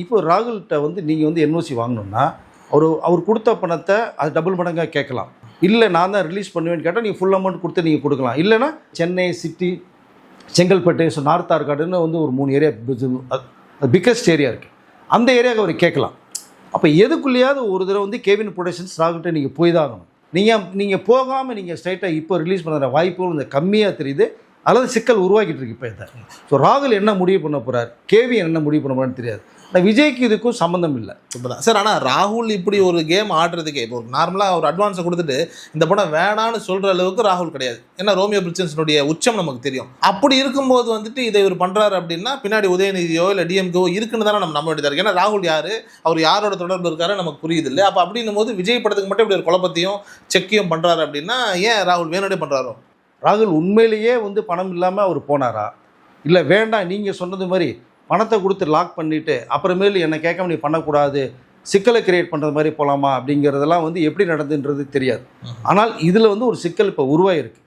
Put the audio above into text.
இப்போ ராகுல்கிட்ட வந்து நீங்கள் வந்து என்ஓசி வாங்கணும்னா அவர் அவர் கொடுத்த பணத்தை அது டபுள் மடங்காக கேட்கலாம். இல்லை நான் தான் ரிலீஸ் பண்ணுவேன்னு கேட்டால் நீங்கள் ஃபுல் அமௌண்ட் கொடுத்து நீங்கள் கொடுக்கலாம். இல்லைன்னா Chennai city Chengalpattu so north ஆர்காடுன்னு வந்து ஒரு மூணு ஏரியா பிக்கஸ்ட் ஏரியா இருக்குது அந்த ஏரியாவுக்கு அவர் கேட்கலாம். அப்போ எதுக்குள்ளேயாவது ஒரு தடவை வந்து கேவின் ப்ரொடக்ஷன்ஸ் ராகுல்கிட்ட நீங்கள் போய் தான் ஆகணும். நீங்கள் நீங்கள் போகாமல் நீங்கள் ஸ்ட்ரைட்டாக இப்போ ரிலீஸ் பண்ணுற வாய்ப்புகள் இந்த கம்மியாக தெரியுது. அல்லது சிக்கல் உருவாக்கிட்டு இருக்கு இப்போ இதை. ஸோ ராகுல் என்ன முடிவு பண்ண போகிறார் கேவி என்ன முடிவு பண்ண போகிறான்னு தெரியாது. ஆனால் விஜய்க்கு இதுக்கும் சம்மந்தம் இல்லை. இப்பதான். சார் ஆனால் ராகுல் இப்படி ஒரு கேம் ஆடுறதுக்கே இப்போ நார்மலாக ஒரு அட்வான்ஸை கொடுத்துட்டு இந்த படம் வேணான்னு சொல்கிற அளவுக்கு ராகுல் கிடையாது. ஏன்னா ரோமியோ பிரிச்சன்ஸனுடைய உச்சம் நமக்கு தெரியும். அப்படி இருக்கும்போது வந்துட்டு இதை இவர் பண்ணுறாரு அப்படின்னா பின்னாடி உதயநிதியோ இல்லை டிஎம்கோ இருக்குன்னு தானே நம்ம நம்ப வேண்டியதாக இருக்கு. ஏன்னா ராகுல் யார்? அவர் யாரோட தொடர்பு இருக்காரு நமக்கு புரியுது இல்லை. அப்போ அப்படின்னும் போது விஜய் படத்துக்கு மட்டும் இப்படி ஒரு குழப்பத்தையும் செக்கையும் பண்ணுறாரு அப்படின்னா ஏன் ராகுல் வேணும்னே பண்ணுறாரோ ராகுல் உண்மையிலேயே வந்து பணம் இல்லாமல் அவர் போனாரா? இல்லை வேண்டாம் நீங்கள் சொன்னது மாதிரி பணத்தை கொடுத்து லாக் பண்ணிவிட்டு அப்புறமேலு என்னை கேட்காம நீ பண்ணக்கூடாது சிக்கலை கிரியேட் பண்ணுறது மாதிரி போகலாமா அப்படிங்கிறதெல்லாம் வந்து எப்படி நடந்துன்றது தெரியாது. ஆனால் இதில் வந்து ஒரு சிக்கல் இப்போ உருவாயிருக்கு.